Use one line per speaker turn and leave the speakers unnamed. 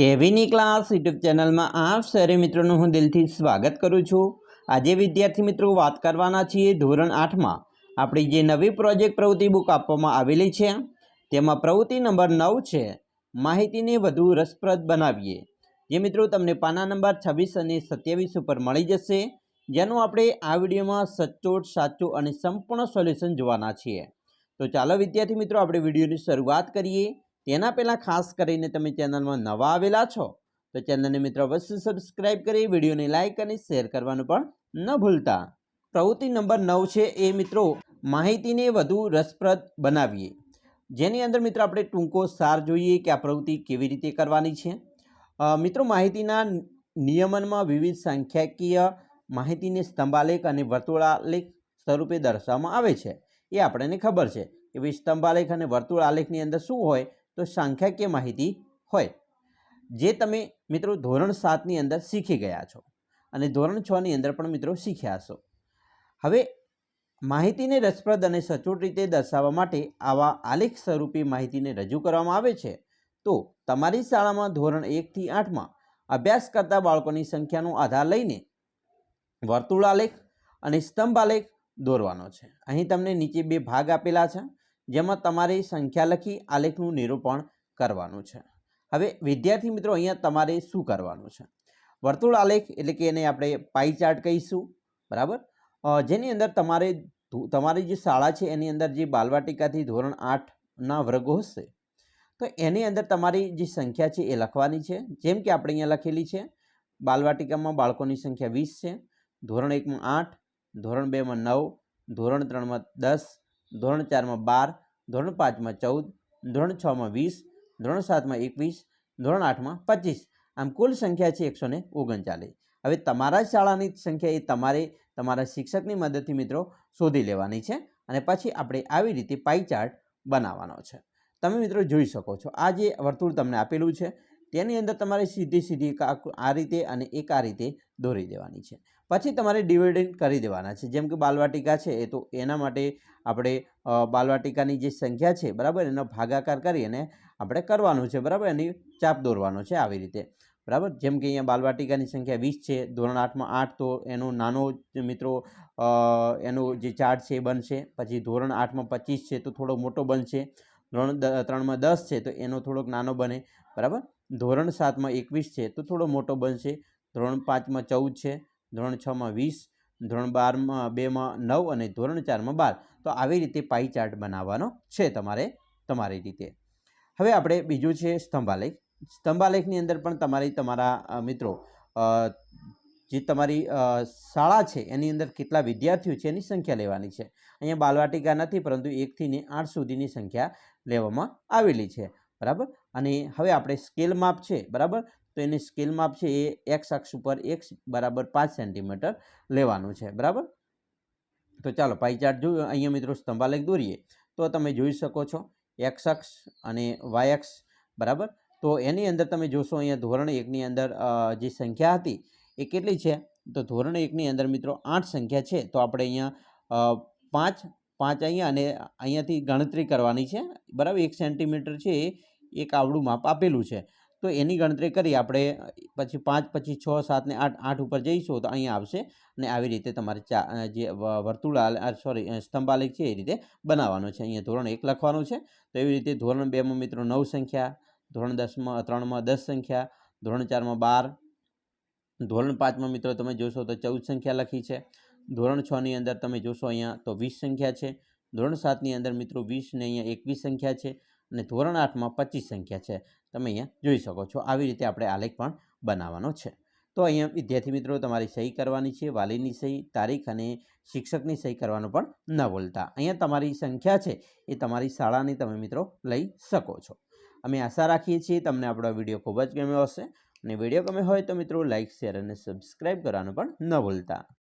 કેવીની class YouTube ચેનલમાં આપ શહેરી મિત્રોનું હું દિલથી સ્વાગત કરું છું. આજે વિદ્યાર્થી મિત્રો વાત કરવાના છીએ ધોરણ આઠમાં. આપણી જે નવી પ્રોજેક્ટ પ્રવૃત્તિ બુક આપવામાં આવેલી છે, તેમાં પ્રવૃત્તિ નંબર નવ છે, માહિતીને વધુ રસપ્રદ બનાવીએ. જે મિત્રો તમને પાના નંબર છવ્વીસ અને સત્યાવીસ ઉપર મળી જશે, જેનું આપણે આ વિડીયોમાં સચોટ, સાચું અને સંપૂર્ણ સોલ્યુશન જોવાના છીએ. તો ચાલો વિદ્યાર્થી મિત્રો આપણે વિડીયોની શરૂઆત કરીએ. તેના પહેલાં ખાસ કરીને તમે ચેનલમાં નવા આવેલા છો, તો ચેનલને મિત્રો અવશ્ય સબસ્ક્રાઈબ કરી, વિડીયોને લાઇક અને શેર કરવાનું પણ ન ભૂલતા. પ્રવૃત્તિ નંબર નવ છે એ મિત્રો માહિતીને વધુ રસપ્રદ બનાવીએ. જેની અંદર મિત્રો આપણે ટૂંકો સાર જોઈએ કે આ પ્રવૃત્તિ કેવી રીતે કરવાની છે. મિત્રો માહિતીના નિયમનમાં વિવિધ સંખ્યાકીય માહિતીને સ્તંભાલેખ અને વર્તુળાલેખ સ્વરૂપે દર્શાવવામાં આવે છે. એ આપણને ખબર છે ભાઈ સ્તંભાલેખ અને વર્તુળાલેખની અંદર શું હોય તો સાંખ્યકીય માહિતી હોય. જે તમે મિત્રો ધોરણ સાતની અંદર શીખી ગયા છો અને ધોરણ છની અંદર પણ મિત્રો શીખ્યા હશો. હવે માહિતીને રસપ્રદ અને સચોટ રીતે દર્શાવવા માટે આવા આલેખ સ્વરૂપે માહિતીને રજૂ કરવામાં આવે છે, તો તમારી શાળામાં ધોરણ એકથી આઠમાં અભ્યાસ કરતા બાળકોની સંખ્યાનો આધાર લઈને વર્તુળાલેખ અને સ્તંભાલેખ દોરવાનો છે. અહીં તમને નીચે બે ભાગ આપેલા છે. જેમાં તમારે સંખ્યા લખી આલેખનું નિરૂપણ કરવાનું છે. હવે વિદ્યાર્થી મિત્રો, અહીંયા તમારે શું કરવાનું છે? વર્તુળ આલેખ એટલે કે એને આપણે પાઈ ચાર્ટ કહીશું, બરાબર? જેની અંદર તમારે તમારી જે શાળા છે, એની અંદર જે બાલવાટિકાથી ધોરણ આઠના વર્ગો હશે, તો એની અંદર તમારી જે સંખ્યા છે એ લખવાની છે. જેમ કે આપણે અહીંયા લખેલી છે, બાલવાટિકામાં બાળકોની સંખ્યા વીસ છે, ધોરણ એકમાં આઠ, ધોરણ બેમાં નવ, ધોરણ ત્રણમાં દસ ધોરણ ચારમાં બાર, ધોરણ પાંચમાં ચૌદ, ધોરણ છમાં વીસ, ધોરણ સાતમાં એકવીસ, ધોરણ આઠમાં પચીસ. આમ કુલ સંખ્યા છે એકસો ને ઓગણચાલીસ. હવે તમારા શાળાની સંખ્યા એ તમારે તમારા શિક્ષકની મદદથી મિત્રો શોધી લેવાની છે અને પછી આપણે આવી રીતે પાઈ ચાર્ટ બનાવવાનો છે. તમે મિત્રો જોઈ શકો છો. આ જે વર્તુળ તમને આપેલું છે તેની અંદર તમારે સીધી સીધી આ રીતે અને એક આ રીતે દોરી દેવાની છે. પછી તમારે ડિવિડન્ડ કરી દેવાના છે. જેમ કે બાલવાટિકા છે એ તો એના માટે આપણે બાલવાટિકાની જે સંખ્યા છે, બરાબર? એનો ભાગાકાર કરી અને આપણે કરવાનું છે, બરાબર? એની ચાપ દોરવાનો છે આવી રીતે. બરાબર? જેમ કે અહીંયા બાલવાટિકાની સંખ્યા વીસ છે, ધોરણ આઠમાં આઠ તો એનો નાનો મિત્રો એનો જે ચાર્ટ છે એ બનશે. પછી ધોરણ આઠમાં પચીસ છે તો થોડો મોટો બનશે. ધોરણ ત્રણમાં દસ છે, તો એનો થોડોક નાનો બને. બરાબર? ધોરણ સાતમાં એકવીસ છે, તો થોડો મોટો બનશે. ધોરણ પાંચમાં ચૌદ છે, ધોરણ છમાં વીસ, ધોરણ બારમાં બેમાં નવ અને ધોરણ ચારમાં બાર. તો આવી રીતે પાઈ ચાર્ટ બનાવવાનો છે તમારે, તમારી રીતે. હવે આપણે બીજું છે સ્તંભાલેખ. સ્તંભાલેખની અંદર પણ તમારી, તમારા મિત્રો જે તમારી શાળા છે, એની અંદર કેટલા વિદ્યાર્થીઓ છે, એની સંખ્યા લેવાની છે. અહીંયા બાલવાટિકા નથી, પરંતુ એકથી આઠ સુધીની સંખ્યા લેવામાં આવેલી છે. બરાબર? અને હવે આપણે સ્કેલ માપ છે, બરાબર? તો એની સ્કેલ માપ છે એ એક્સ અક્ષ ઉપર એક્સ બરાબર પાંચ સેન્ટીમીટર લેવાનું છે. બરાબર? તો ચાલો પાઈ ચાર્ટ જો અહીંયા મિત્રો સ્તંભાલેખ દોરીએ. તો તમે જોઈ શકો છો, એક્સ અક્ષ અને વાય અક્ષ, બરાબર? તો એની અંદર તમે જોશો અહીંયા ધોરણ એકની અંદર જે સંખ્યા હતી એ કેટલી છે? તો ધોરણ એકની અંદર મિત્રો આઠ સંખ્યા છે. તો આપણે અહીંયા પાંચ પાંચ અહીંયા અને અહીંયાથી ગણતરી કરવાની છે. બરાબર, એક સેન્ટીમીટર છે એક આવડું માપ આપેલું છે. તો એની ગણતરી કરી આપણે, પછી પાંચ, પછી છ, સાત ને આઠ આઠ ઉપર જઈશું તો અહીંયા આવશે અને આવી રીતે તમારે ચા જે વ- વર્તુળ સોરી સ્તંભાલેખ છે એ રીતે બનાવવાનો છે. અહીંયા ધોરણ એક લખવાનું છે. તો એવી રીતે ધોરણ બેમાં મિત્રો નવ સંખ્યા, ધોરણ દસમાં, ત્રણમાં દસ સંખ્યા, ધોરણ ચારમાં બાર ધોરણ પાંચમાં મિત્રો તમે જોશો તો ચૌદ સંખ્યા લખી છે. ધોરણ છની અંદર તમે જોશો અહીંયા તો વીસ સંખ્યા છે. ધોરણ સાતની અંદર મિત્રો વીસને અહીંયા એકવીસ સંખ્યા છે અને ધોરણ આઠમાં પચીસ સંખ્યા છે. તમે અહીંયા જોઈ શકો છો. આવી રીતે આપણે આલેખ પણ બનાવવાનો છે. તો અહીંયા વિદ્યાર્થી મિત્રો તમારી સહી કરવાની છે, વાલીની સહી, તારીખ અને શિક્ષકની સહી કરવાનું પણ ન ભૂલતા. અહીંયા તમારી સંખ્યા છે એ તમારી શાળાની તમે મિત્રો લઈ શકો છો. અમે આશા રાખીએ છીએ તમને આપણો વીડિયો ખૂબ જ ગમ્યો હશે. અને વીડિયો ગમે હોય તો મિત્રો લાઇક શેર અને સબસ્ક્રાઈબ કરવાનું પણ ન ભૂલતા.